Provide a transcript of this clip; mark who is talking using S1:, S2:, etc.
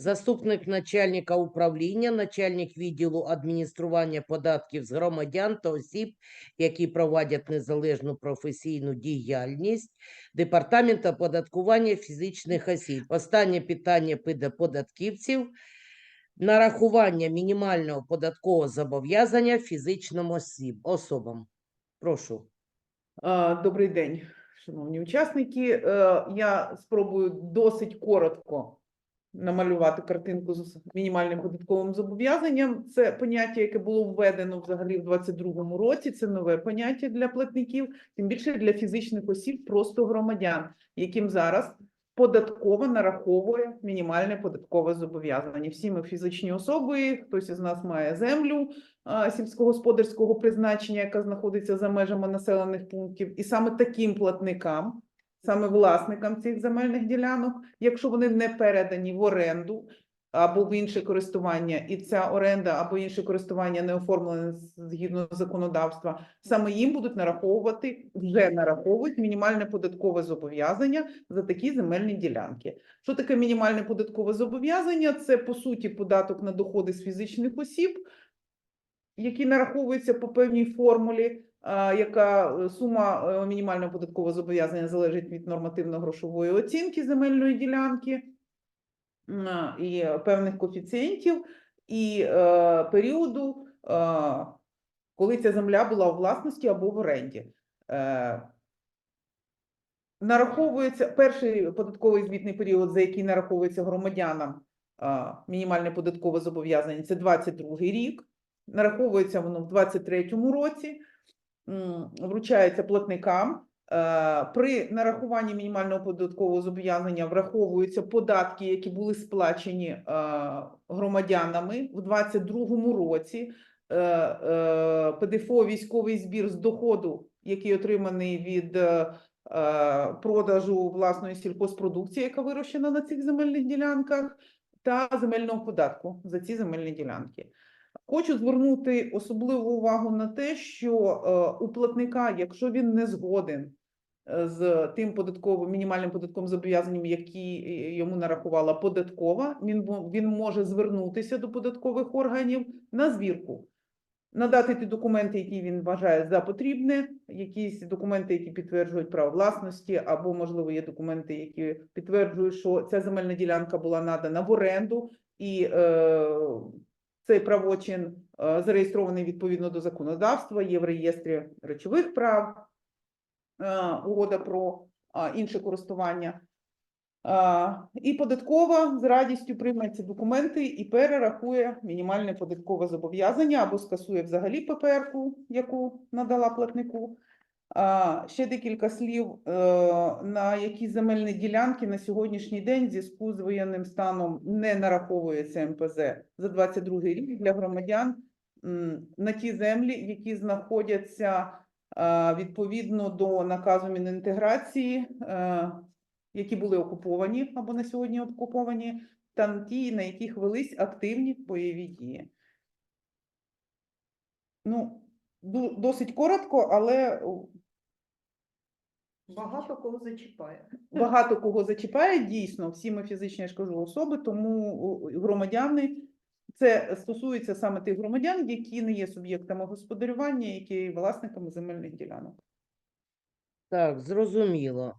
S1: заступник начальника управління, начальник відділу адміністрування податків з громадян та осіб, які проводять незалежну професійну діяльність, департамент оподаткування фізичних осіб. Останнє питання піде податківців. Нарахування мінімального податкового зобов'язання фізичним осіб, особам. Прошу.
S2: Добрий день, шановні учасники. Е, Я спробую досить коротко намалювати картинку з мінімальним податковим зобов'язанням. Це поняття, яке було введено взагалі в 2022 році. Це нове поняття для платників, тим більше для фізичних осіб, просто громадян, яким зараз податково нараховує мінімальне податкове зобов'язання. Всі ми фізичні особи, хтось із нас має землю, сільськогосподарського призначення, яка знаходиться за межами населених пунктів, і саме таким платникам, саме власникам цих земельних ділянок, якщо вони не передані в оренду або в інше користування, і ця оренда або інше користування не оформлене згідно законодавства, саме їм будуть нараховувати, вже нараховують мінімальне податкове зобов'язання за такі земельні ділянки. Що таке мінімальне податкове зобов'язання? Це по суті податок на доходи з фізичних осіб, які нараховуються по певній формулі, яка е, сума е, мінімального податкового зобов'язання залежить від нормативно-грошової оцінки земельної ділянки і певних коефіцієнтів, і е, періоду, коли ця земля була у власності або в оренді. Нараховується перший податковий звітний період, за який нараховується громадянам мінімальне податкове зобов'язання, це 22 рік. Нараховується воно в 23-му році, вручається платникам. Е, При нарахуванні мінімального податкового зобов'язання враховуються податки, які були сплачені е, громадянами в 22-му році. Е, ПДФО військовий збір з доходу, який отриманий від продажу власної сільхозпродукції, яка вирощена на цих земельних ділянках, та земельного податку за ці земельні ділянки. Хочу звернути особливу увагу на те, що е, у платника, якщо він не згоден е, з тим податковим мінімальним податковим зобов'язанням, які е, йому нарахувала податкова, він, він може звернутися до податкових органів на звірку. Надати ті документи, які він вважає за потрібне, якісь документи, які підтверджують право власності, або, можливо, є документи, які підтверджують, що ця земельна ділянка була надана в оренду, і е, цей правочин е, зареєстрований відповідно до законодавства, є в реєстрі речових прав, е, угода про е, інше користування. І податкова з радістю прийме ці документи і перерахує мінімальне податкове зобов'язання або скасує взагалі ППР-ку, яку надала платнику. А, Ще декілька слів, е, на які земельні ділянки на сьогоднішній день в зв'язку з воєнним станом не нараховується МПЗ за 22 рік для громадян на ті землі, які знаходяться е, відповідно до наказу Мінінтеграції, е, які були окуповані або на сьогодні окуповані, та ті, на яких велись активні бойові дії. Ну, досить коротко, але
S3: Багато кого зачіпає.
S2: багато кого зачіпає дійсно. Всі ми фізичні, я ж кажу, особи, тому громадяни. Це стосується саме тих громадян, які не є суб'єктами господарювання, які є власниками земельних ділянок.
S1: Так, зрозуміло.